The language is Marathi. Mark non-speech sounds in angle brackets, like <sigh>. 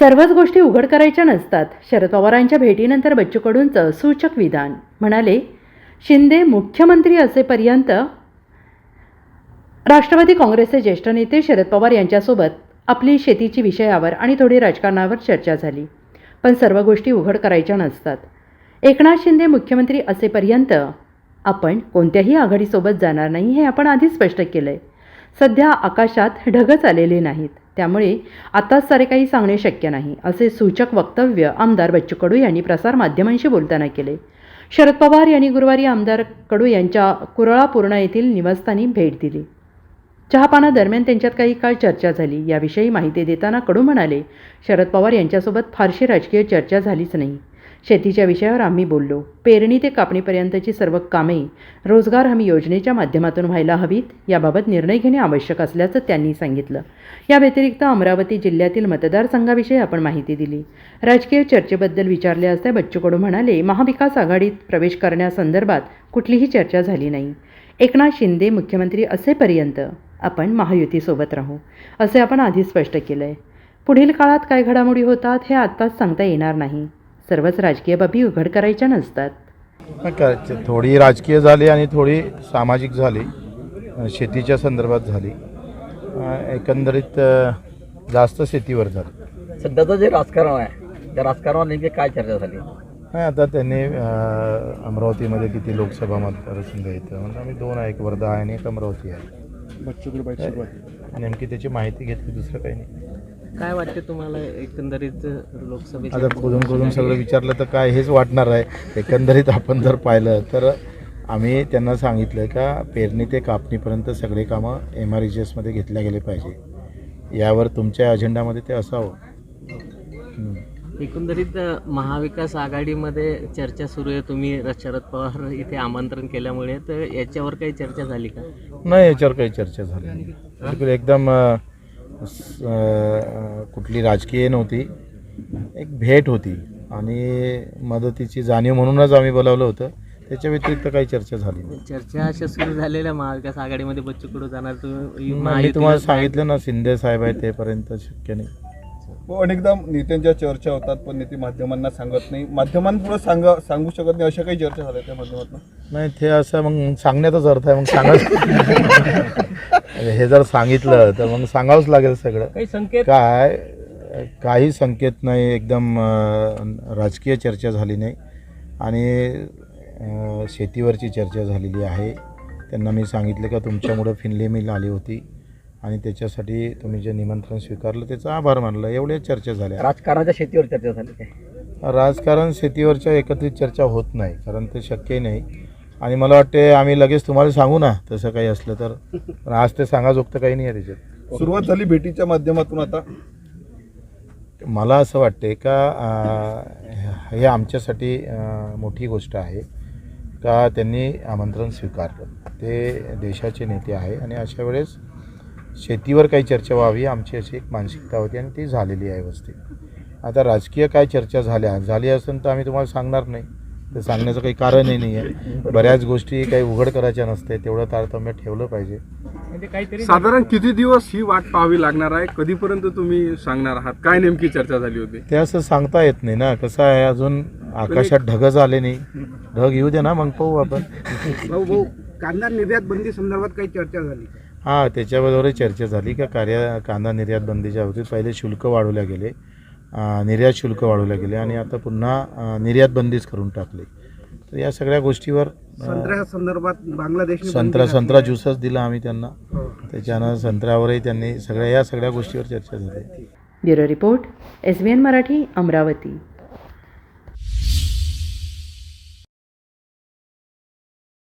सर्वच गोष्टी उघड करायच्या नसतात. शरद पवारांच्या भेटीनंतर बच्चू कडूंचं सूचक विधान. म्हणाले शिंदे मुख्यमंत्री असेपर्यंत राष्ट्रवादी काँग्रेसचे ज्येष्ठ नेते शरद पवार यांच्यासोबत आपली शेतीची विषयावर आणि थोडी राजकारणावर चर्चा झाली. पण सर्व गोष्टी उघड करायच्या नसतात. एकनाथ शिंदे मुख्यमंत्री असेपर्यंत आपण कोणत्याही आघाडीसोबत जाणार नाही हे आपण आधीच स्पष्ट केलं आहे सध्या आकाशात ढगच आलेले नाहीत. त्यामुळे आताच सारे काही सांगणे शक्य नाही असे सूचक वक्तव्य आमदार बच्चू कडू यांनी प्रसारमाध्यमांशी बोलताना केले. शरद पवार यांनी गुरुवारी आमदार कडू यांच्या कुरळापूर्णा येथील निवासस्थानी भेट दिली. चहापानादरम्यान त्यांच्यात काही काळ चर्चा झाली याविषयी माहिती देताना कडू म्हणाले शरद पवार यांच्यासोबत फारशी राजकीय चर्चा झालीच नाही. शेतीच्या विषयावर आम्ही बोललो. पेरणी ते कापणीपर्यंतची सर्व कामे रोजगार हमी योजनेच्या माध्यमातून व्हायला हवीत याबाबत निर्णय घेणे आवश्यक असल्याचं त्यांनी सांगितलं. या व्यतिरिक्त अमरावती जिल्ह्यातील मतदारसंघाविषयी आपण माहिती दिली. राजकीय चर्चेबद्दल विचारले असता बच्चू कडू म्हणाले महाविकास आघाडीत प्रवेश करण्यासंदर्भात कुठलीही चर्चा झाली नाही. एकनाथ शिंदे मुख्यमंत्री असेपर्यंत आपण महायुतीसोबत राहू असे आपण आधी स्पष्ट केलं आहे पुढील काळात काय घडामोडी होतात हे आत्ताच सांगता येणार नाही. सर्वच राजकीय बाबी उघड करायच्या नसतात. थोडी राजकीय झाली आणि थोडी सामाजिक झाली. शेतीच्या संदर्भात झाली. एकंदरीत जास्त शेतीवर झाली. सध्याचं जे राजकारण आहे त्या राजकारणावर नेमकी काय चर्चा झाली? नाही आता त्यांनी अमरावतीमध्ये किती लोकसभा मतदारसंघ येतं म्हणजे आम्ही दोन आहे एक वर्धा आहे आणि एक अमरावती आहे. नेमकी त्याची माहिती घेतली दुसरं काही नाही. काय वाटते तुम्हाला एकंदरीत लोकसभेच्या आता खोदून खोदून सगळं विचारलं तर काय हेच वाटणार आहे. एकंदरीत आपण जर पाहिलं तर आम्ही त्यांना सांगितलं का पेरणी ते कापणीपर्यंत सगळे कामं एम आर एसमध्ये घेतल्या गेले पाहिजे. यावर तुमच्या अजेंडामध्ये ते असावं. एकंदरीत महाविकास आघाडीमध्ये चर्चा सुरू आहे. तुम्ही शरद पवार इथे आमंत्रण केल्यामुळे तर याच्यावर काही चर्चा झाली का? नाही याच्यावर काही चर्चा झाली बिलकुल एकदम कुठली राजकीय नव्हती. एक भेट होती आणि मदतीची जाणीव म्हणूनच आम्ही बोलावलं होतं. त्याच्या व्यतिरिक्त काही चर्चा झाली नाही. चर्चा अशा सुरू झालेल्या महाविकास आघाडीमध्ये बच्चू कडू जाणार तुम्ही तुम्हाला सांगितलं ना शिंदे साहेब आहे तेपर्यंत शक्य नाही. हो, अनेकदा नेत्यांच्या चर्चा होतात पण नेते माध्यमांना सांगत नाही. माध्यमांपुढे सांगा सांगू शकत नाही अशा काही चर्चा झाल्या त्या माध्यमातून? नाही ते असं मग सांगण्याचाच अर्थ आहे मग <laughs> सांगाच हे जर सांगितलं तर मग सांगावंच लागेल सगळं. काही संकेत? काय काही संकेत नाही एकदम अं, राजकीय चर्चा झाली नाही. आणि अं, शेतीवरची चर्चा झालेली आहे. त्यांना मी सांगितलं का तुमच्यामुळं फिनले मिल आली होती. आणि त्याच्यासाठी तुम्ही जे निमंत्रण स्वीकारलं त्याचा आभार मानलं. एवढ्या चर्चा झाल्या. राजकारणाच्या शेतीवर चर्चा झाली काय? राजकारण शेतीवरच्या एकत्रित चर्चा होत नाही कारण ते शक्यही नाही. आणि मला वाटते आम्ही लगेच तुम्हाला सांगू ना तसं काही असलं तर. पण आज ते सांगाजोगतं काही नाही आहे त्याच्यात. सुरुवात झाली भेटीच्या माध्यमातून आता? मला असं वाटते का हे आमच्यासाठी मोठी गोष्ट आहे का त्यांनी आमंत्रण स्वीकारलं. ते देशाचे नेते आहे आणि अशा वेळेस शेतीवर काही चर्चा व्हावी आमची अशी एक मानसिकता होती आणि ती झालेली आहे व्यवस्थित आता राजकीय काय चर्चा झाल्या झाली असेल तर आम्ही तुम्हाला सांगणार नाही. ते सांगण्याचं काही कारणही नाही आहे. बऱ्याच गोष्टी काही उघड करायच्या नसते तेवढं तारतम्य ठेवलं पाहिजे. म्हणजे काहीतरी साधारण किती दिवस ही वाट पाहावी लागणार आहे? कधीपर्यंत तुम्ही सांगणार आहात? काय नेमकी चर्चा झाली होती? ते असं सांगता येत नाही ना. कसं आहे अजून आकाशात ढगच आले नाही. ढग येऊ दे ना मग पाहू आपण. भाऊ भाऊ कांदा निर्यात बंदी संदर्भात काही चर्चा झाली हां त्याच्याबरोबरही चर्चा झाली का? कार्य कांदा निर्यात बंदीच्या बाबतीत पहिले शुल्क वाढवल्या गेले. निर्यात शुल्क वाढवल्या गेले आणि आता पुन्हा निर्यात बंदीच करून टाकली. तर या सगळ्या गोष्टीवर संत्र्या संदर्भात बांगलादेश संत्रा संत्रा ज्यूसच दिला आम्ही त्यांना. त्याच्यानं संत्र्यावरही त्यांनी सगळ्या या सगळ्या गोष्टीवर चर्चा झाली. Bureau report S B N Marathi Amravati.